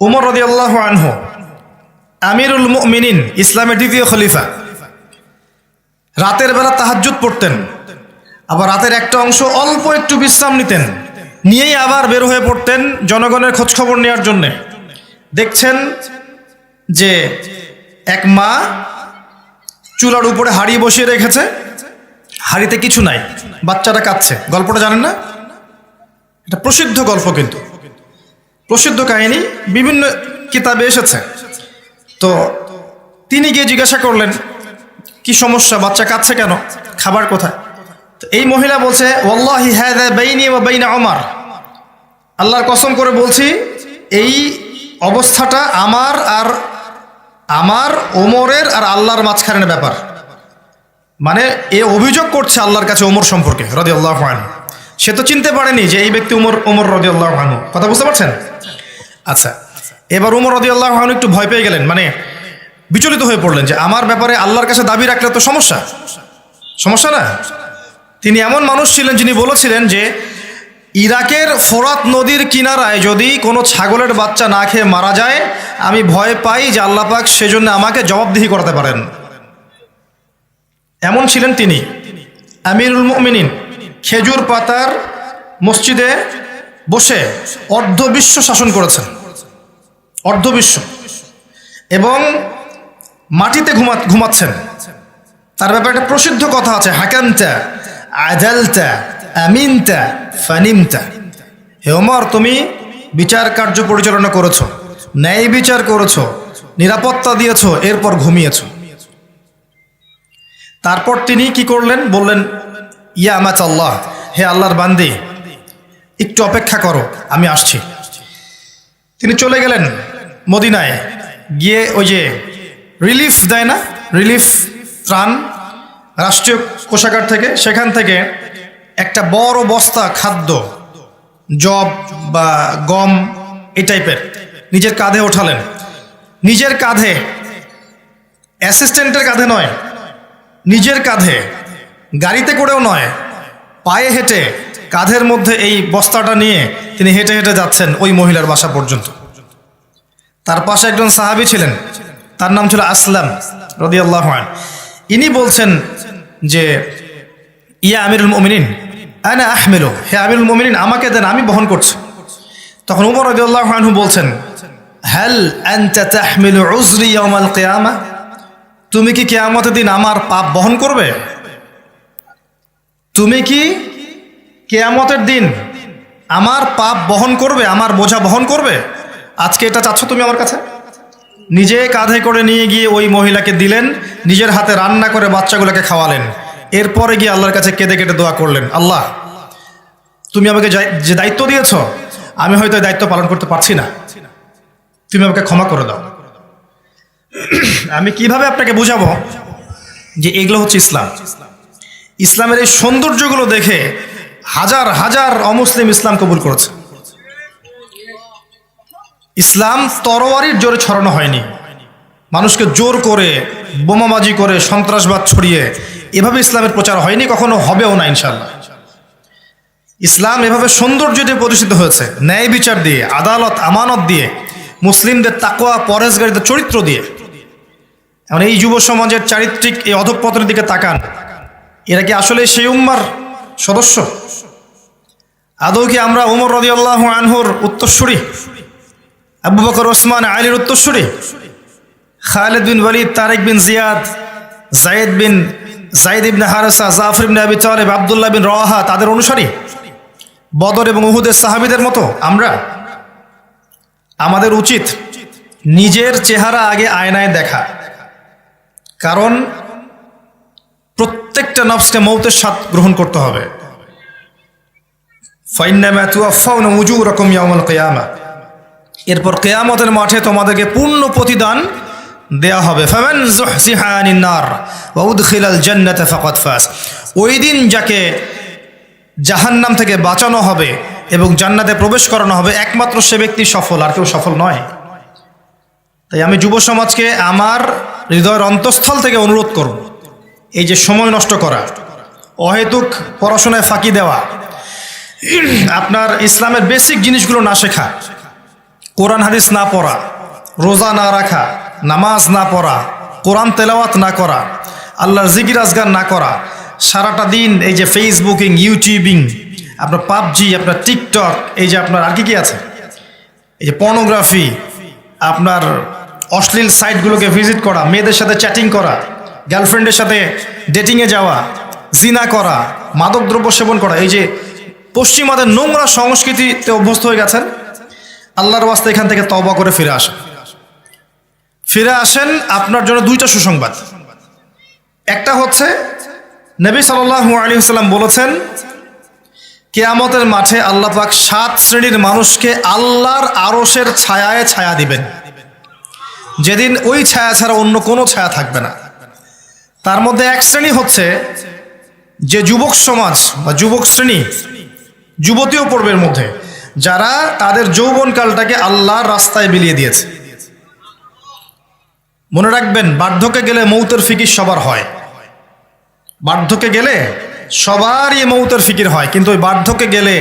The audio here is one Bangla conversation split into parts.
উমর রদি আল্লাহ আনহু, আমিরুল মিনিন ইসলামের দ্বিতীয় খলিফা। রাতের বেলা তাহাজ্জুদ পড়তেন, আবার রাতের একটা অংশ অল্প একটু বিশ্রাম নিতেন, নিয়েই আবার বের হয়ে পড়তেন জনগণের খোঁজখবর নেওয়ার জন্যে। দেখছেন যে এক মা চুলার উপরে হাড়ি বসিয়ে রেখেছে, হাড়িতে কিছু নাই, বাচ্চাটা কাঁদছে। গল্পটা জানেন না? এটা প্রসিদ্ধ গল্প কিন্তু। প্রসিদ্ধ কাহিনী বিভিন্ন কিতাবে এসেছে। তো তিনি গিয়ে জিজ্ঞাসা করলেন, কি সমস্যা? বাচ্চা কাঁদছে কেন? খাবার কোথায়? তো এই মহিলা বলছে, ওয়াল্লাহি হ্যাদা বাইনি ওমর। আল্লাহর কসম করে বলছি, এই অবস্থাটা আমার আর আমার ওমরের আর আল্লাহর মাঝখানের ব্যাপার। মানে এ অভিযোগ করছে আল্লাহর কাছে ওমর সম্পর্কে রদি আল্লাহ সে তো চিনতে পারেনি যে এই ব্যক্তি উমর ওমর রদি আল্লাহ কথা বুঝতে পারছেন? আচ্ছা এবার উমর রদি আল্লাহ একটু ভয় পেয়ে গেলেন মানে বিচলিত হয়ে পড়লেন যে আমার ব্যাপারে আল্লাহর কাছে দাবি রাখলে তো সমস্যা। সমস্যা না? তিনি এমন মানুষ ছিলেন যিনি বলেছিলেন যে ইরাকের ফোরাত নদীর কিনারায় যদি কোনো ছাগলের বাচ্চা না খেয়ে মারা যায়, আমি ভয় পাই যে আল্লাহ পাক সেজন্য আমাকে জবাবদিহি করতে পারেন। এমন ছিলেন তিনি। আমিরুল মুমিনিন। খেজুর পাতার মসজিদে বসে অর্ধবিশ্ব শাসন করেছেন। অর্ধবিশ্ব। এবং মাটিতে ঘুমা, ঘুমাচ্ছেন। তার ব্যাপারে একটা প্রসিদ্ধ কথা আছে, হাকামতা আদালতা আমিনতা, ফানিমতা। হে ওমর, তুমি বিচার কার্য পরিচালনা করেছ, ন্যায় বিচার করেছ, নিরাপত্তা দিয়েছ, এরপর ঘুমিয়েছো। তারপর তিনি কি করলেন? বললেন ইয়া আমাচ আল্লাহ, হে আল্লাহর বান্দি, একটু অপেক্ষা করো, আমি আসছি। তিনি চলে গেলেন মদিনায়। গিয়ে ওই যে রিলিফ দেয় না? রিলিফ ত্রাণ রাষ্ট্রীয় কোষাগার থেকে। সেখান থেকে একটা বড় বস্তা খাদ্য, জব বা গম, এই টাইপের নিজের কাঁধে ওঠালেন। নিজের কাঁধে, অ্যাসিস্ট্যান্টের কাঁধে নয়, নিজের কাঁধে গাড়িতে করেও নয়, পায়ে হেঁটে কাঁধের মধ্যে এই বস্তাটা নিয়ে তিনি হেঁটে হেঁটে যাচ্ছেন ওই মহিলার বাসা পর্যন্ত। তার পাশে একজন সাহাবি ছিলেন, তার নাম ছিল আসলাম রদিয়াল্লাহ ইনি বলছেন যে, ইয়া আমিরুল মমিনিন, আনা আহমেলো, হে আমিরুল মমিনিন, আমাকে দেন, আমি বহন করছি। তখন উমর রদিয়াল্লাহ আনহু বলছেন হ্যাল তুমি কি কেয়ামতের দিন আমার পাপ বহন করবে? তুমি কি কেয়ামতের দিন আমার পাপ বহন করবে, আমার বোঝা বহন করবে? আজকে এটা চাচ্ছ তুমি আমার কাছে? নিজে কাঁধে করে নিয়ে গিয়ে ওই মহিলাকে দিলেন, নিজের হাতে রান্না করে বাচ্চাগুলোকে খাওয়ালেন। এরপরে গিয়ে আল্লাহর কাছে কেঁদে কেটে দোয়া করলেন, আল্লাহ, তুমি আমাকে যে দায়িত্ব দিয়েছ, আমি হয়তো দায়িত্ব পালন করতে পারছি না। তুমি আমাকে ক্ষমা করে দাও। আমি কীভাবে আপনাকে বুঝাবো যে এগুলো হচ্ছে ইসলাম? ইসলামের এই সৌন্দর্যগুলো দেখে হাজার হাজার অমুসলিম ইসলাম কবুল করেছে। ইসলাম তরোয়ারির জোরে ছড়ানো হয়নি। মানুষকে জোর করে, বোমাবাজি করে, সন্ত্রাসবাদ ছড়িয়ে এভাবে ইসলামের প্রচার হয়নি, কখনো হবেও না ইনশাল্লাহ ইসলাম এভাবে সৌন্দর্য দিয়ে প্রতিষ্ঠিত হয়েছে, ন্যায় বিচার দিয়ে, আদালত, আমানত দিয়ে, মুসলিমদের তাকোয়া পরেশগারিদের চরিত্র দিয়ে। এখন এই যুব সমাজের চারিত্রিক এই অধঃপতনের দিকে তাকান এরা কি আসলে সেই উম্মার সদস্য? আদৌ কি আমরা উমর রদি আল্লাহ আনহুর উত্তরসূরি? আবু বকর, ওসমান, আলীর উত্তরসূরি? খালেদ বিন ওয়ালিদ, তারেক বিন জিয়াদ জায়েদ বিন জাইদ ইবনে হারেসা, জাফর ইবনে আবি তালেব, আবদুল্লাহ বিন রওয়াহা তাদের অনুসারী? বদর এবং উহুদের সাহাবিদের মতো আমরা? আমাদের উচিত নিজের চেহারা আগে আয়নায় দেখা। কারণ প্রত্যেকটা নফসকে মৌতের স্বাদ গ্রহণ করতে হবে। এরপর কেয়ামতের মাঠে তোমাদেরকে পূর্ণ প্রতিদান দেয়া হবে। ওই দিন যাকে জাহান্নাম থেকে বাঁচানো হবে এবং জান্নাতে প্রবেশ করানো হবে, একমাত্র সে ব্যক্তি সফল, আর কেউ সফল নয়। তাই আমি যুব সমাজকে আমার হৃদয়ের অন্তঃস্থল থেকে অনুরোধ করব। এই যে সময় নষ্ট করা, অহেতুক পড়াশোনায় ফাঁকি দেওয়া, আপনার ইসলামের বেসিক জিনিসগুলো না শেখা, কোরআন, হাদিস না পড়া, রোজা না রাখা, নামাজ না পড়া, কোরআন তেলাওয়াত না করা, আল্লাহর জিকির আজগার না করা, সারাটা দিন এই যে ফেসবুকিং ইউটিউবিং, আপনার পাবজি, আপনার টিকটক, এই যে আপনার আর কি কি আছে? এই যে পর্নোগ্রাফি আপনার অশ্লীল সাইটগুলোকে ভিজিট করা, মেয়েদের সাথে চ্যাটিং করা গার্লফ্রেন্ডের সাথে ডেটিংয়ে যাওয়া, জিনা করা মাদকদ্রব্য সেবন করা, এই যে পশ্চিমাদের নোংরা সংস্কৃতিতে অভ্যস্ত হয়ে গেছেন, আল্লাহর ওয়াস্তে এখান থেকে তবা করে ফিরে আসেন। ফিরে আসেন আপনার জন্য দুইটা সুসংবাদ। একটা হচ্ছে, নবী সাল্লাল্লাহু আলাইহি সাল্লাম বলেছেন, কেয়ামতের মাঠে আল্লাহ পাক সাত শ্রেণির মানুষকে আল্লাহর আরশের ছায়ায় ছায়া দিবেন। যেদিন ওই ছায়া ছাড়া অন্য কোনো ছায়া থাকবে না। তার মধ্যে এক শ্রেণি হচ্ছে যে যুবক সমাজ বা যুবক শ্রেণি যুবতীও পর্বের মধ্যে, যারা তাদের যৌবনকালটাকে আল্লাহর রাস্তায় বিলিয়ে দিয়েছে। মনে রাখবেন, বার্ধক্যে গেলে মৌতের ফিকির সবার হয়। বার্ধক্যে গেলে সবারই মৌতের ফিকির হয়, কিন্তু ওই বার্ধক্যে গেলে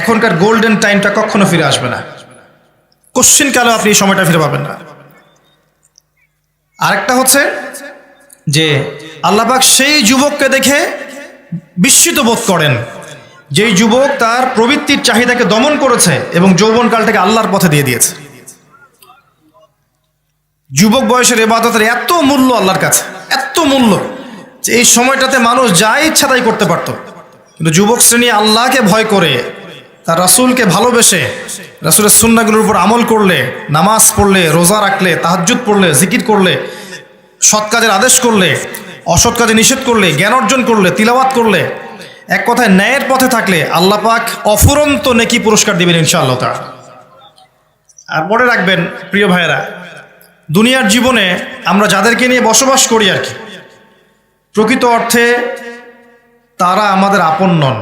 এখনকার গোল্ডেন টাইমটা কখনো ফিরে আসবে না। কোশ্চিন কালেও আপনি এই সময়টা ফিরে পাবেন না। আরেকটা হচ্ছে যে আল্লাপাক সেই যুবককে দেখে বিস্মিত বোধ করেন। যেই যুবক তার প্রবৃত্তির চাহিদাকে দমন করেছে এবং যৌবনকালটাকে আল্লাহর পথে দিয়ে দিয়েছে। যুবক বয়সের এবাদতের এত মূল্য আল্লাহর কাছে, এত মূল্য যে এই সময়টাতে মানুষ যা ইচ্ছা তাই করতে পারত। কিন্তু যুবক শ্রেণি আল্লাহকে ভয় করে, তার রাসুলকে ভালোবেসে, রাসূলের সুন্নাগুলোর উপর আমল করলে, নামাজ পড়লে, রোজা রাখলে, তাহাজ্জুদ পড়লে, জিকির করলে, সৎ কাজের আদেশ করলে অসৎ কাজে নিষেধ করলে, জ্ঞান অর্জন করলে, তিলাওয়াত করলে, এক কথায় ন্যায়ের পথে থাকলে আল্লাহ পাক অফুরন্ত নেকি পুরস্কার দিবেন ইনশাআল্লাহ তাআলা। আর মনে রাখবেন, প্রিয় ভাইয়েরা, দুনিয়ার জীবনে আমরা যাদেরকে নিয়ে বসবাস করি আর কি, প্রকৃত অর্থে তারা আমাদের আপন নন।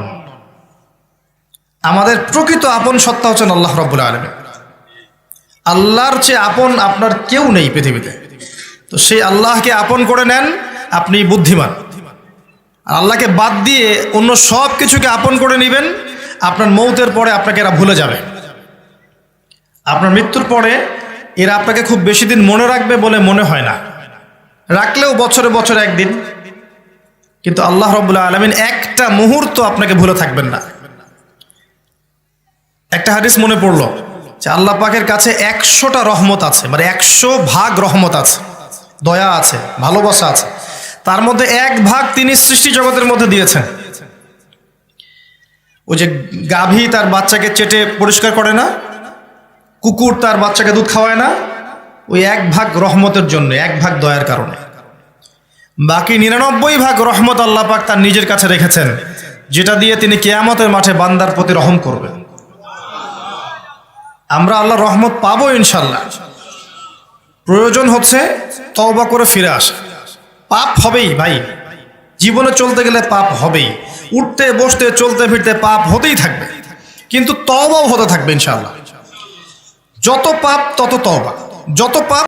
আমাদের প্রকৃত আপন সত্তা হচ্ছেন আল্লাহ রব্বুল আলমী আল্লাহর চেয়ে আপন আপনার কেউ নেই পৃথিবীতে। তো সেই আল্লাহকে আপন করে নেন আপনি বুদ্ধিমান। আর আল্লাহকে বাদ দিয়ে অন্য সব কিছুকে আপন করে নেবেন, আপনার মৌতের পরে আপনাকে এরা ভুলে যাবে। আপনার মৃত্যুর পরে এরা আপনাকে খুব বেশি দিন মনে রাখবে বলে মনে হয় না। রাখলেও বছরে বছরে একদিন। কিন্তু আল্লাহ রবুল্লা আলমিন একটা মুহূর্ত আপনাকে ভুলে থাকবেন না। একটা হাদিস মনে পড়ল যে আল্লাহ পাকের কাছে একশোটা রহমত আছে মানে একশো ভাগ রহমত আছে। দয়া আছে, ভালোবাসা আছে। তার মধ্যে এক ভাগ তিনি সৃষ্টি জগতের মধ্যে দিয়েছেন। ওই যে গাভী তার বাচ্চাকে চেটে পরিষ্কার করে না, কুকুর তার বাচ্চাকে দুধ খাওয়ায় না, ওই এক ভাগ রহমতের জন্য, এক ভাগ দয়ার কারণে। বাকি নিরানব্বই ভাগ রহমত আল্লাহ পাক তার নিজের কাছে রেখেছেন, যেটা দিয়ে তিনি কেয়ামতের মাঠে বান্দার প্রতি রহম করবেন। আমরা আল্লাহ রহমত পাবো ইনশাল্লাহ। প্রয়োজন হচ্ছে তওবা করে ফিরে আসা। পাপ হবেই ভাই। জীবনে চলতে গেলে পাপ হবেই। উঠতে, বসতে, চলতে, ফিরতে পাপ হতেই থাকবে। কিন্তু তবাও হতে থাকবে ইনশাল্লাহ যত পাপ, তত তবা যত পাপ